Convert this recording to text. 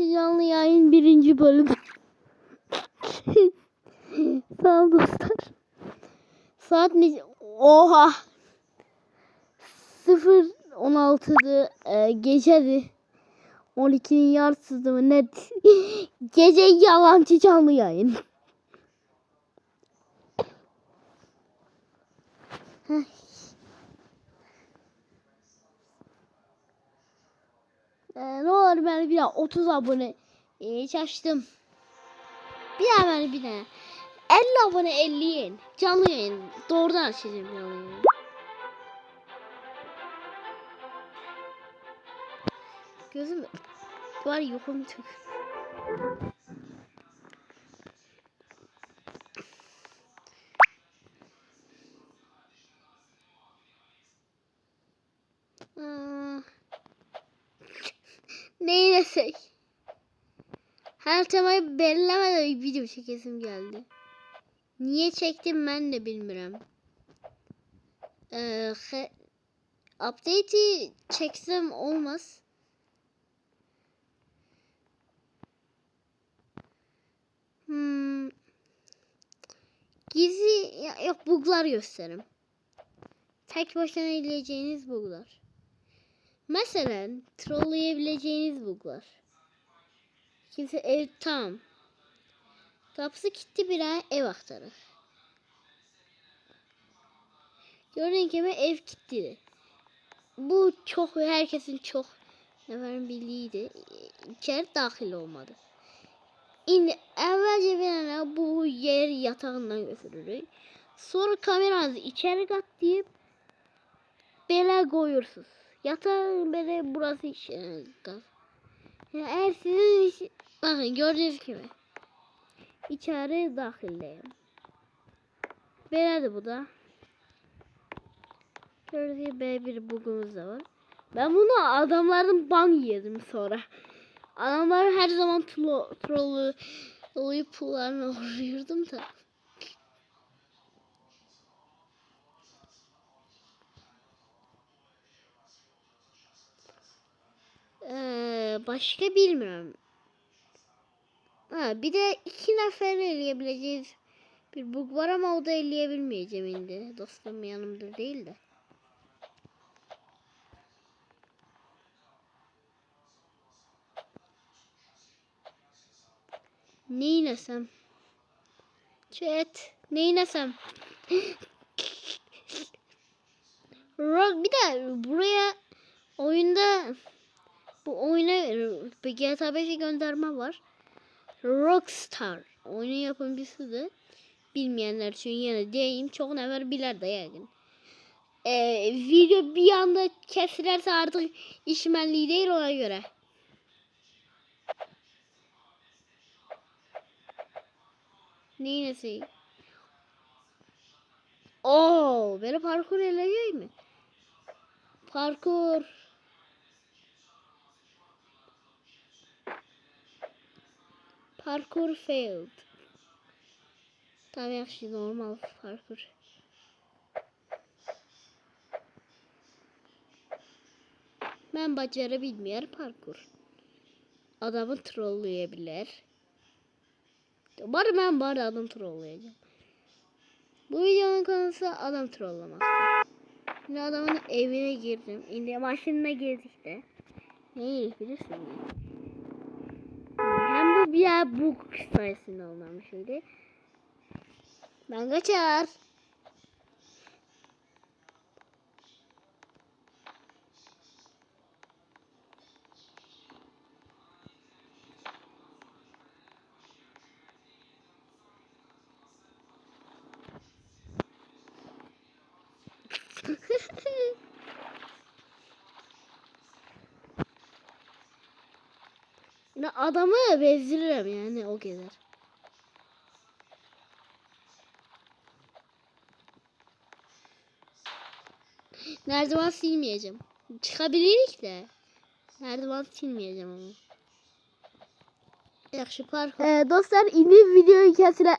Yalancı canlı yayın birinci bölüm. Sağ ol dostlar. Saat ne? Oha. 0.16'dı. E, gecedi. 12'nin yarısıydı mı net. Gece yalancı canlı yayın. Heh. Ee, olur ben bir daha 30 abone e, açtım. Bir daha ben bir daha. 50 abone 50 yayın. Canlı yayın. Doğrudan açacağım canlı yayını. Gözüm var yokum çok. Neyi desek? Her temayı belirlemeden video çekesim geldi. Niye çektim ben de bilmiyorum. Ee, update'i çeksem olmaz. Hmm. Gizli yok buglar gösterim. Tek başına eleyeceğiniz buglar. Mesela trolleyebileceğiniz buglar. Kimse ev tam. Kapısı kilitli bir ev aktarır. Gördüğün gibi ev kilitli. Bu çok herkesin çok efendim bildiğiydi. İçeri dahil olmadı. İndi evvelce bir bu yer yatağından götürürük. Sonra kameranızı içeri kat deyip belə koyursunuz. Yatağın böyle burası kat. Yani eğer sizin iş- bakın gördüğünüz gibi içeri dahildeyim. Belədir bu da. Gördüğünüz gibi böyle bir bugumuz da var. Ben bunu adamlardan ban yedim sonra. Adamlar her zaman tro trolü olayıp pullarını uğruyordum da. Başka bilmiyorum. Ha, bir de iki nefer eleyebileceğiz bir bug var ama o da eleyebilmeyeceğim şimdi. Dostum yanımda değil de. Ne inesem? Chat. Ne inesem? Rock bir de buraya oyunda bu oyuna GTA 5'e gönderme var. Rockstar oyunun yapımcısıdır. Bilmeyenler için yine diyeyim çok never bilir de yani. Ee, video bir anda kesilerse artık işmenliği değil ona göre. Neyin nesi? Oo, böyle parkur eleyeyim mi? Parkur. Parkur failed. Tamam yaxşı normal parkur. Ben bacarabilmeyen parkur. Adamı trolleyebilir. Bari ben bari adam trolleyeceğim. Bu videonun konusu adam trollamak. Şimdi adamın evine girdim. Şimdi maşinine girdik de. Neyi bilirsin bir yer bu sayesinde olmamış şimdi. Ben kaçar. Ne adamı bezdiririm yani o kadar. Merdiven silmeyeceğim. Çıkabilirik de. Merdiven silmeyeceğim ama. Yaxşı parkur. Ee, dostlar indi videoyu kəsilə